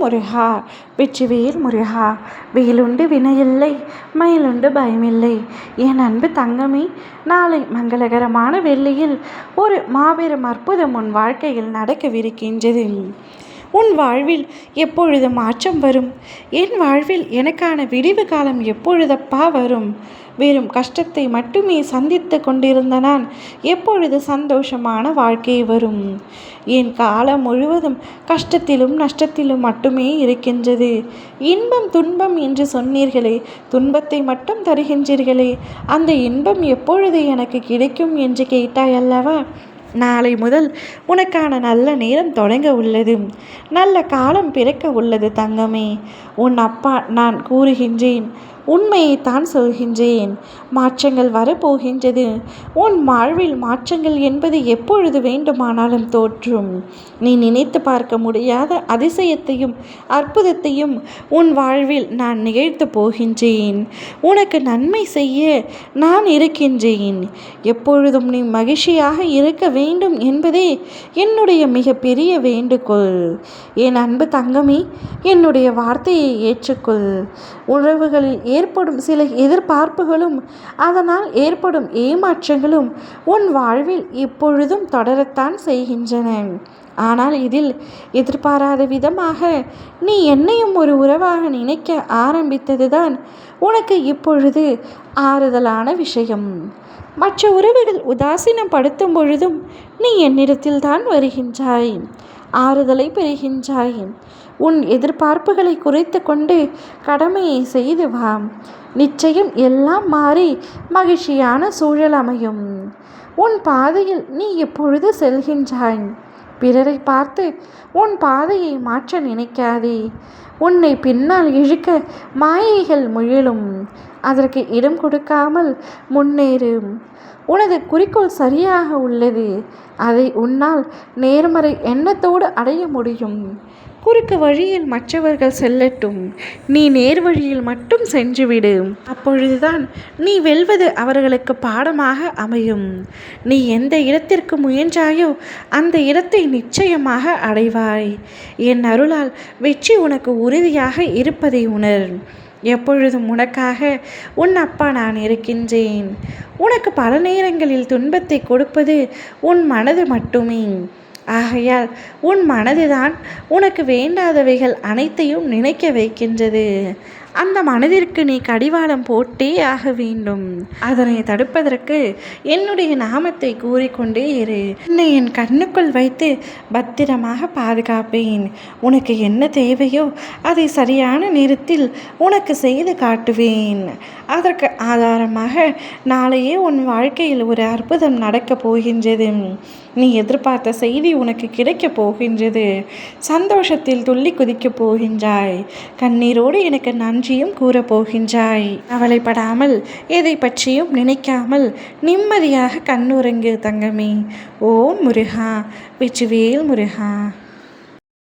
முருகா வெற்றிவேல் முருகா வெயிலுண்டு வினையில்லை மயிலுண்டு பயமில்லை. என் அன்பு தங்கமே நாளை மங்களகரமான வெள்ளியில் ஒரு மாபெரும் அற்புதம் உன் வாழ்க்கையில் நடக்கவிருக்கின்றது. உன் வாழ்வில் எப்பொழுது மாற்றம் வரும்? என் வாழ்வில் எனக்கான விடிவு காலம் எப்பொழுதப்பா வரும்? வெறும் கஷ்டத்தை மட்டுமே சந்தித்து கொண்டிருந்த நான் எப்பொழுது சந்தோஷமான வாழ்க்கை வரும்? என் காலம் முழுவதும் கஷ்டத்திலும் நஷ்டத்திலும் மட்டுமே இருக்கின்றது. இன்பம் துன்பம் என்று சொன்னீர்களே துன்பத்தை மட்டும் தருகின்றீர்களே அந்த இன்பம் எப்பொழுது எனக்கு கிடைக்கும் என்று கேட்டாய் அல்லவா? நாளை முதல் உனக்கான நல்ல நேரம் தொடங்க உள்ளது. நல்ல காலம் பிறக்க உள்ளது தங்கமே. உன் அப்பா நான் கூறுகின்றேன். உண்மையை தான் சொல்கின்றேன். மாற்றங்கள் வரப்போகின்றது. உன் வாழ்வில் மாற்றங்கள் என்பது எப்பொழுது வேண்டுமானாலும் தோற்றும் நீ நினைத்து பார்க்க முடியாத அதிசயத்தையும் அற்புதத்தையும் உன் வாழ்வில் நான் நிகழ்த்து போகின்றேன். உனக்கு நன்மை செய்ய நான் இருக்கின்றேன். எப்பொழுதும் நீ மகிழ்ச்சியாக இருக்க வேண்டும் என்பதே என்னுடைய மிகப்பெரிய வேண்டுகோள். என் அன்பு தங்கமே என்னுடைய வார்த்தையை ஏற்றுக்கொள். உறவுகளில் ஏ ஏற்படும் சில எதிர்பார்ப்புகளும் அதனால் ஏற்படும் ஏமாற்றங்களும் உன் வாழ்வில் இப்பொழுதும் தொடரத்தான் செய்கின்றன. ஆனால் இதில் எதிர்பாராத விதமாக நீ என்னையும் ஒரு உறவாக நினைக்க ஆரம்பித்ததுதான் உனக்கு இப்பொழுது ஆறுதலான விஷயம். மற்ற உறவுகள் உதாசீனப்படுத்தும் பொழுதும் நீ என்னிடத்தில்தான் வருகின்றாய். ஆறுதலை பெறுகின்றாய். உன் எதிர்பார்ப்புகளை குறைத்து கொண்டு கடமையை செய்து வா. நிச்சயம் எல்லாம் மாறி மகிழ்ச்சியான சூழல் அமையும். உன் பாதையில் நீ எப்பொழுது செல்கின்றாய்? பிறரை பார்த்து உன் பாதையை மாற்ற நினைக்காதே. உன்னை பின்னால் இழுக்க மாயைகள் முயலும். அதற்கு இடம் கொடுக்காமல் முன்னேறும். உனது குறிக்கோள் சரியாக உள்ளது. அதை உன்னால் நேர்மறை எண்ணத்தோடு அடைய முடியும். குறுக்கு வழியில் மற்றவர்கள் செல்லட்டும். நீ நேர் வழியில் மட்டும் சென்றுவிடு அப்பொழுதுதான் நீ வெல்வது அவர்களுக்கு பாடமாக அமையும். நீ எந்த இடத்திற்கு முயன்றாயோ அந்த இடத்தை நிச்சயமாக அடைவாய். என் அருளால் வெற்றி உனக்கு உறுதியாக இருப்பதை உணர். எப்பொழுதும் உனக்காக உன் அப்பா நான் இருக்கின்றேன். உனக்கு பல நேரங்களில் துன்பத்தை கொடுப்பது உன் மனது மட்டுமே. ஆகையால் உன் மனதுதான் உனக்கு வேண்டாதவைகள் அனைத்தையும் நினைக்க வைக்கின்றது. அந்த மனதிற்கு நீ கடிவாளம் போட்டே ஆக வேண்டும். அதனை தடுப்பதற்கு என்னுடைய நாமத்தை கூறிக்கொண்டே இரு. என்னை என் கண்ணுக்குள் வைத்து பத்திரமாக பாதுகாப்பேன். உனக்கு என்ன தேவையோ அதை சரியான நேரத்தில் உனக்கு செய்து காட்டுவேன். அதற்கு ஆதாரமாக நாளையே உன் வாழ்க்கையில் ஒரு அற்புதம் நடக்கப் போகின்றது. நீ எதிர்பார்த்த செய்தி உனக்கு கிடைக்கப் போகின்றது. சந்தோஷத்தில் துள்ளி குதிக்கப் போகின்றாய். கண்ணீரோடு எனக்கு நன்றியும் கூறப்போகின்றாய் கவலைப்படாமல் எதை பற்றியும் நினைக்காமல் நிம்மதியாக கண்ணுறங்கு தங்கமே. ஓம் முருகா வெற்றிவேல் முருகா.